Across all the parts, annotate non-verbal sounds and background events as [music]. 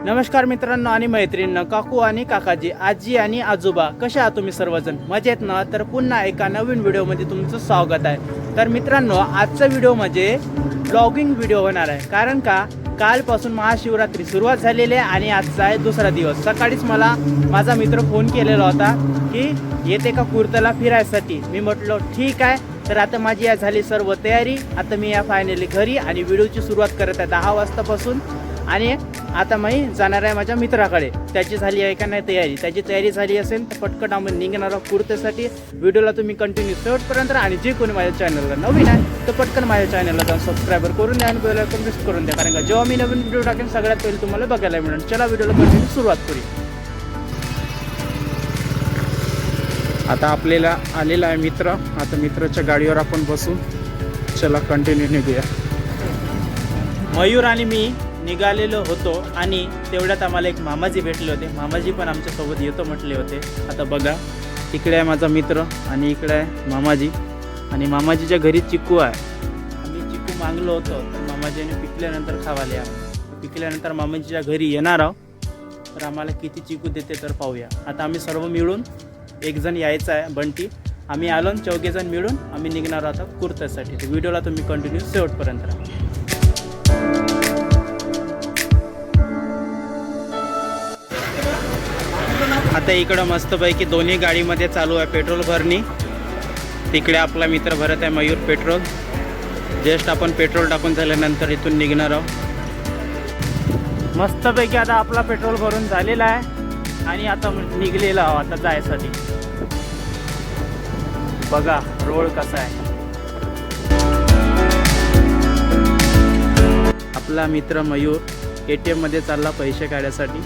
नमस्कार मित्रांनो आणि मैत्रिणींनो काकू आणि काकाजी आजी आणि आजोबा कशा आहात तुम्ही सर्वजण? मजेत ना? तर पुन्हा एका नवीन व्हिडिओमध्ये तुमचं स्वागत आहे. तर मित्रांनो आजचा व्हिडिओ म्हणजे ब्लॉगिंग व्हिडिओ होणार आहे. कारण का? कालपासून महाशिवरात्री सुरुवात झालेली आहे आणि आजचा आहे दुसरा दिवस. सकाळीच मला माझा मित्र फोन केलेला होता की येते का कुर्ताला फिरायसाठी? मी म्हटलं ठीक आहे. तर आता माझी या झाली सर्व तयारी. आता मी या फायनली घरी आणि व्हिडिओची सुरुवात करत आहे दहा वाजतापासून. आणि आता मी जाणार आहे माझ्या मित्राकडे. त्याची झाली आहे का नाही तयारी. त्याची तयारी झाली असेल तर पटकन आम्ही निघणार आहोत कुर्तेसाठी. व्हिडिओला तुम्ही कंटिन्यू शेवटपर्यंत आणि जे कोणी माझ्या चॅनलला नवीन आहे तर पटकन माझ्या चॅनलला जाऊन सबस्क्राईबर करून द्या आणि बेल प्रेस करून द्या. कारण का जेव्हा मी नवीन व्हिडिओ टाकेन सगळ्यात पहिले तुम्हाला बघायला मिळेल. चला व्हिडिओला कंटिन्यू सुरुवात करू आता आपल्याला आलेला आहे मित्र. आता मित्राच्या गाडीवर आपण बसू चला कंटिन्यू निघूया. मयूर आणि मी निघालेलो होतो आणि तेवढ्यात आम्हाला एक मामाजी भेटले होते. मामाजी पण आमच्यासोबत येतो म्हटले होते. आता बघा इकडे आहे माझा मित्र आणि इकडे आहे मामाजी. आणि मामाजीच्या घरी चिकू आहे. आम्ही चिकू मागलो होतो तर मामाजीने पिकल्यानंतर खावाले आम्ही. पिकल्यानंतर मामाजीच्या घरी येणार आहोत. तर आम्हाला किती चिकू देते तर पाहूया. आता आम्ही सर्व मिळून एक जण यायचं आहे बंटी. आम्ही आलो चौघेजण मिळून आम्ही निघणार आहोत कुर्त्यासाठी. व्हिडिओला तुम्ही कंटिन्यू शेवटपर्यंत राहा. आता इकडं मस्तपैकी दोन्ही गाडीमध्ये चालू आहे पेट्रोल भरणी. तिकडे आपला मित्र भरत आहे मयूर पेट्रोल. जस्ट आपण पेट्रोल टाकून झाल्यानंतर इथून निघणार आहोत. मस्तपैकी आता आपला पेट्रोल भरून झालेला आहे आणि आता निघलेला आहोत आता जायसाठी. बघा रोड कसा आहे. आपला मित्र मयूर ए टी एममध्ये चालला पैसे काढण्यासाठी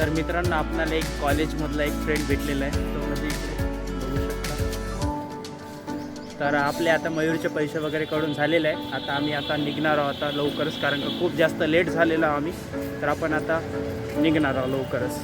तर मित्रांनो आपल्याला एक कॉलेजमधला एक फ्रेंड भेटलेला आहे. तो म्हणजे इकडे. बघू शकता तर आपले आता मयूरचे पैसे वगैरे काढून झालेले आहे. आता आम्ही आता निघणार आहोत आता लवकरच कारण का खूप जास्त लेट झालेलो आहो आम्ही. तर आपण आता निघणार आहोत लवकरच.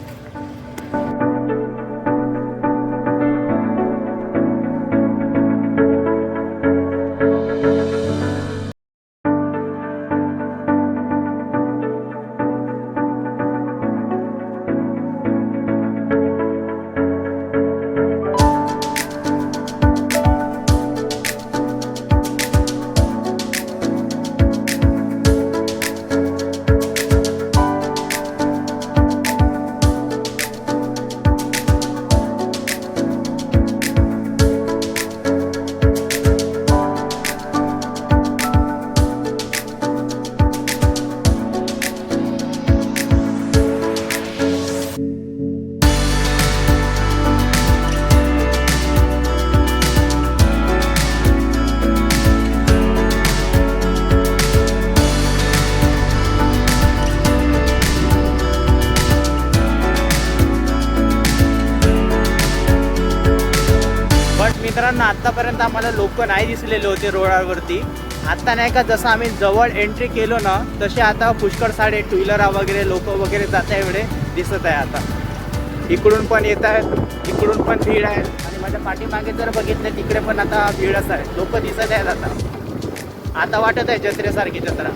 मित्रांनो आत्तापर्यंत आम्हाला लोक नाही दिसलेले होते रोडावरती. आता नाही का जसं आम्ही जवळ एंट्री केलो ना तसे आता पुष्कळ साडे टू व्हीलर वगैरे लोक वगैरे जात आहे एवढे दिसत आहे आता. इकडून पण येत आहेत इकडून पण भीड आहे. आणि माझ्या पाठीमागे जर बघितलं तिकडे पण आता भीडच आहे. लोक दिसत आहेत आता. आता वाटत आहे जत्रेसारखी जत्रा.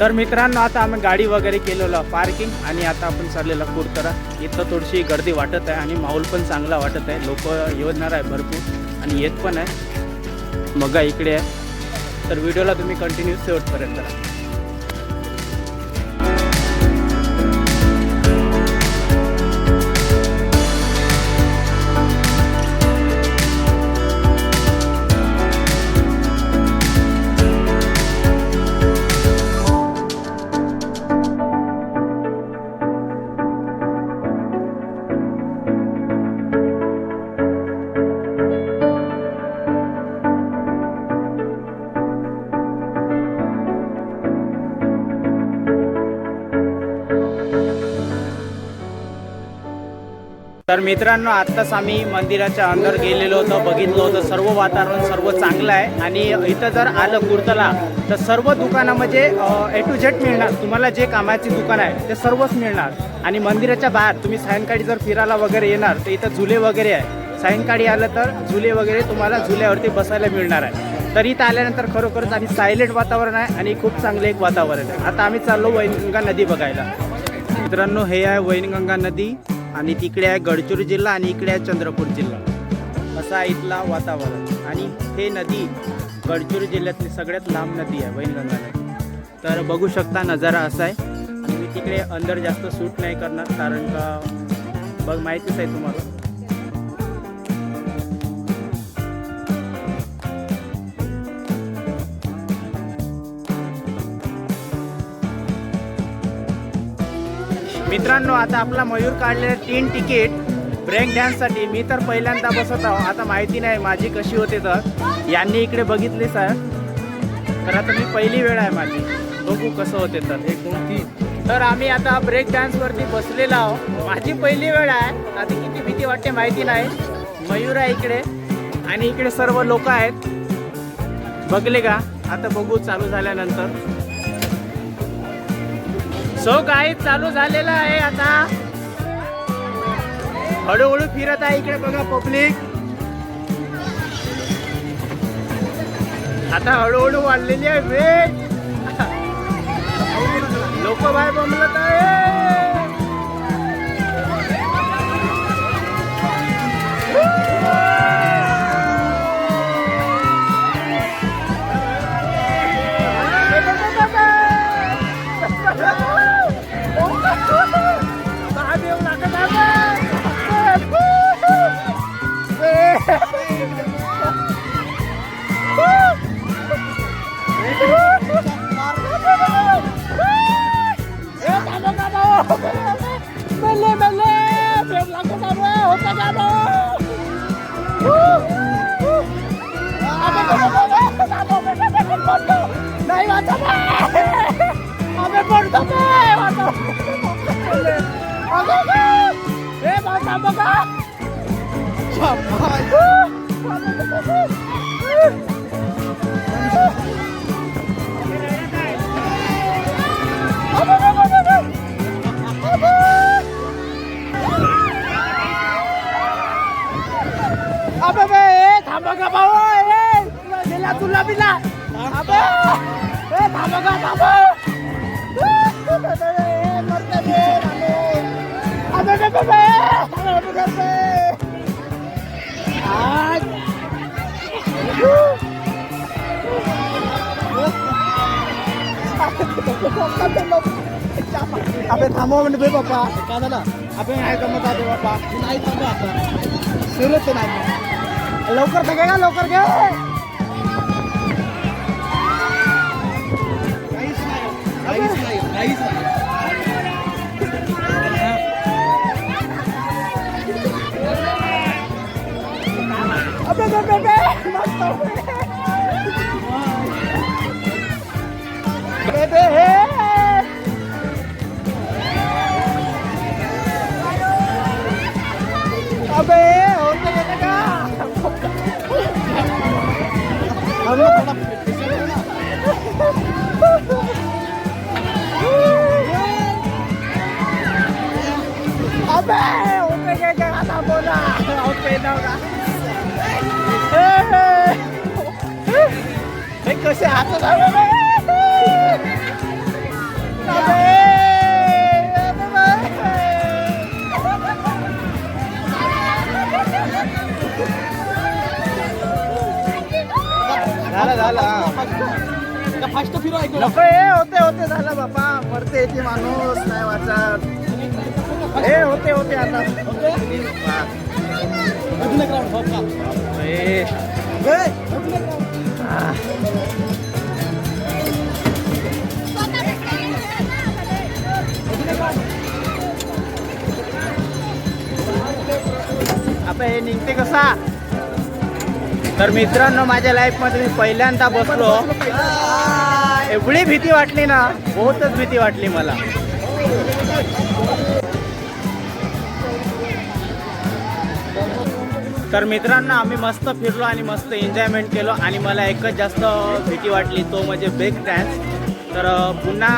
तर मित्रांनो आता आम्ही गाडी वगैरे केलेलं पार्किंग आणि आता आपण चाललेला कुरतरा इथं थोडीशी गर्दी वाटत आहे आणि माहोल पण चांगला वाटत आहे. लोक येणार आहे भरपूर आणि येत पण आहे. बघा इकडे आहे. तर व्हिडिओला तुम्ही कंटिन्यू शेवटपर्यंत राहा. तर मित्रांनो आत्ताच आम्ही मंदिराच्या अंदर गेलेलो होतो बघितलं होतं सर्व वातावरण सर्व चांगलं आहे. आणि इथं जर आलं कुर्तला तर सर्व दुकानामध्ये म्हणजे ए टू झेड मिळणार. तुम्हाला जे कामाची दुकान आहे ते सर्वच मिळणार. आणि मंदिराच्या बाहेर तुम्ही सायंकाळी जर फिरायला वगैरे येणार तर इथं झुले वगैरे आहे. सायंकाळी आलं तर झुले वगैरे तुम्हाला झुल्यावरती बसायला मिळणार आहे. तर इथं आल्यानंतर खरोखरच आणि सायलेंट वातावरण आहे आणि खूप चांगलं एक वातावरण आहे. आता आम्ही चाललो वैनगंगा नदी बघायला. मित्रांनो हे आहे वैनगंगा नदी. आणि तिकडे आहे गडचिरोली जिल्हा आणि इकडे आहे चंद्रपूर जिल्हा. असा आहे इथला वातावरण. आणि हे नदी गडचिरोली जिल्ह्यातली सगळ्यात लांब नदी आहे वैनगंगा नदी तर बघू शकता नजारा असा आहे. आणि मी तिकडे अंदर जास्त सूट नाही करणार कारण का बघ माहितीच आहे तुम्हाला. मित्रांनो आता आपला मयूर काढलेलं तीन तिकीट ब्रेक डान्ससाठी मी तर पहिल्यांदा बसत आहो. आता माहिती नाही माझी कशी होते तर. यांनी इकडे बघितले सर तर आता मी पहिली वेळ आहे माझी. बघू कसं होते तर. एक दोन तीन. तर आम्ही आता ब्रेक डान्सवरती बसलेलो आहो. माझी पहिली वेळ आहे. आता किती भीती वाटते माहिती नाही. मयूर आहे इकडे. आणि इकडे सर्व लोक आहेत. बघले का? आता बघू चालू झाल्यानंतर. सो काय चालू झालेलं आहे आता. हळूहळू फिरत आहे इकडे बघा पब्लिक आता हळूहळू वाढलेली आहे वेग [laughs] लोक बाय बमलत आहे Apa be? Tambah ke bawah, eh. Bila tulah bila. Apa? Eh, tambah ke bawah. Apa be? Apa be? Apa be? Apa be? बे बे आज अबे म्हणजे बे बाप्पा. का झाला? आपण नाही जमत आहे बाप्पा. नाही थांबा आता. सुरत नाही लवकर सगळे का लवकर घे. काहीच नाही काहीच नाही. Bebe, hey! Abe, huwag na talaga! Ano ka na? Abe, huwag na kaya kakasabo na! Outfit na! कसे हात अबे झाला झाला फास्ट फिरो नको हे होते होते झालं बापा. मरते येते माणूस नाही वाचत. हे होते होते आता. आता हे निघते कसा? तर मित्रांनो माझ्या लाईफमध्ये मी पहिल्यांदा बसलो. एवढी भीती वाटली ना बहुतच भीती वाटली मला. तर मित्रांनो आम्ही मस्त फिरलो आणि मस्त एन्जॉयमेंट केलो आणि मला एकच जास्त भीती वाटली तो म्हणजे ब्रेक डान्स तर पुन्हा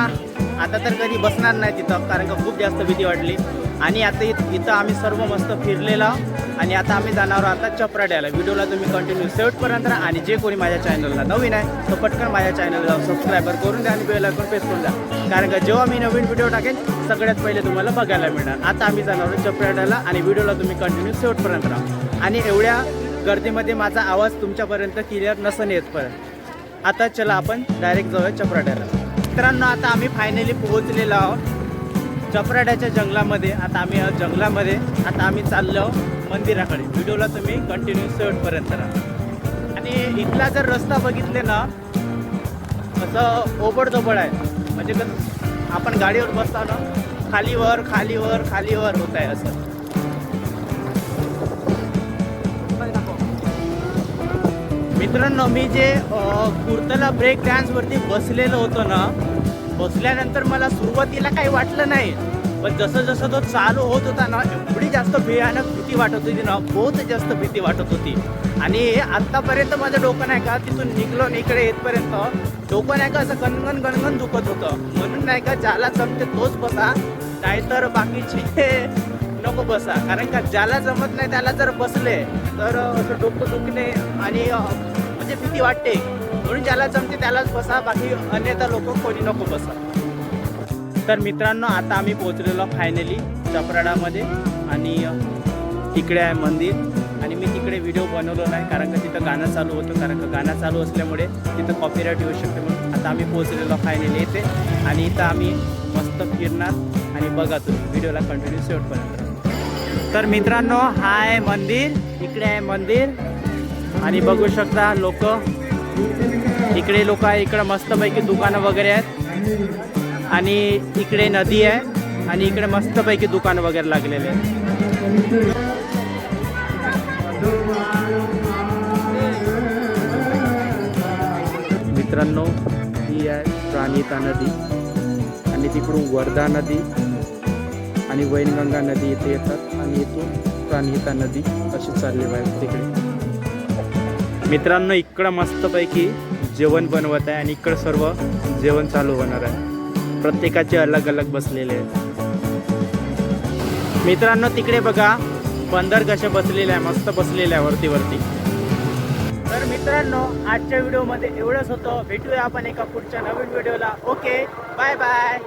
आता तर कधी बसणार नाही तिथं कारण का खूप जास्त भीती वाटली. आणि आता इथं आम्ही सर्व मस्त फिरलेला आणि आता आम्ही जाणार आहोत आता चपराड्याला. व्हिडिओला तुम्ही कंटिन्यू शेवटपर्यंत राहा आणि जे कोणी माझ्या चॅनलला नवीन आहे तो पटकन माझ्या चॅनलला जाऊन सबस्क्राईबर करून द्या आणि बेल प्रेस करून द्या. कारण का जेव्हा मी नवीन व्हिडिओ टाकेन सगळ्यात पहिले तुम्हाला बघायला मिळणार. आता आम्ही जाणार आहोत चपराड्याला आणि व्हिडिओला तुम्ही कंटिन्यू शेवटपर्यंत राहा. आणि एवढ्या गर्दीमध्ये माझा आवाज तुमच्यापर्यंत क्लिअर नसन येतपर्यंत. आता चला आपण डायरेक्ट जाऊया चपराड्याला. मित्रांनो आता आम्ही फायनली पोहोचलेलो आहोत. चपराड्याच्या जंगलामध्ये आता आम्ही जंगलामध्ये. आता आम्ही चाललो मंदिराकडे. व्हिडिओला तुम्ही कंटिन्यू शेवटपर्यंत राहा. आणि इथला जर रस्ता बघितले ना असं ओबडधोबड आहे. म्हणजे कसं आपण गाडीवर बसताना खालीवर खालीवर खालीवर होत आहे असं. मित्रांनो मी जे कुर्ताला ब्रेक डान्सवरती बसलेलो होतो ना बसल्यानंतर मला सुरुवातीला काही वाटलं नाही. पण जसं जसं तो चालू होत होता ना एवढी जास्त भयानक भीती वाटत होती ना बहुत जास्त भीती वाटत होती. आणि आत्तापर्यंत माझं डोकं नाही का तिथून निघलो इकडे येतपर्यंत डोकं नाही का असं गणगण गणगण दुखत होतं. म्हणून नाही का ज्याला जमते तोच बघा नाहीतर बाकीचे नको बसा. कारण का ज्याला जमत नाही त्याला जर बसले तर असं डोकं दुखणे आणि म्हणजे भीती वाटते. म्हणून ज्याला जमते त्यालाच बसा बाकी अन्यथा लोक कोणी नको बसा. तर मित्रांनो आता आम्ही पोहोचलेलो फायनली चपराडामध्ये आणि तिकडे आहे मंदिर. आणि मी तिकडे व्हिडिओ बनवलो नाही कारण का तिथं गाणं चालू होतं. कारण का गाणं चालू असल्यामुळे तिथं कॉपीराईट येऊ शकते म्हणून आता आम्ही पोहोचलेलो फायनली येते आणि इथं आम्ही मस्त फिरणार. आणि बघा तुम्ही व्हिडिओला कंटिन्यू शेवटपर्यंत. तर मित्रांनो हा आहे मंदिर इकडे आहे मंदिर. आणि बघू शकता लोक. इकडे लोक आहे इकडे मस्तपैकी दुकानं वगैरे आहेत. आणि इकडे नदी आहे आणि इकडे मस्तपैकी दुकान वगैरे लागलेले आहेत. मित्रांनो ही आहे प्राणिता नदी. आणि तिकडून वर्धा नदी आणि वैनगंगा नदी इथे येतात. आणि इथून प्राणहिता नदी अशी चालली बाहेर तिकडे. मित्रांनो इकडं मस्तपैकी जेवण बनवत आहे आणि इकडं सर्व जेवण चालू होणार आहे. प्रत्येकाचे अलग अलग बसलेले आहेत. मित्रांनो तिकडे बघा बंदर कसे बसलेले आहे मस्त बसलेले आहे वरती वरती. तर मित्रांनो आजच्या व्हिडिओमध्ये एवढंच होतं. भेटूया आपण एका पुढच्या नवीन व्हिडिओला ओके बाय बाय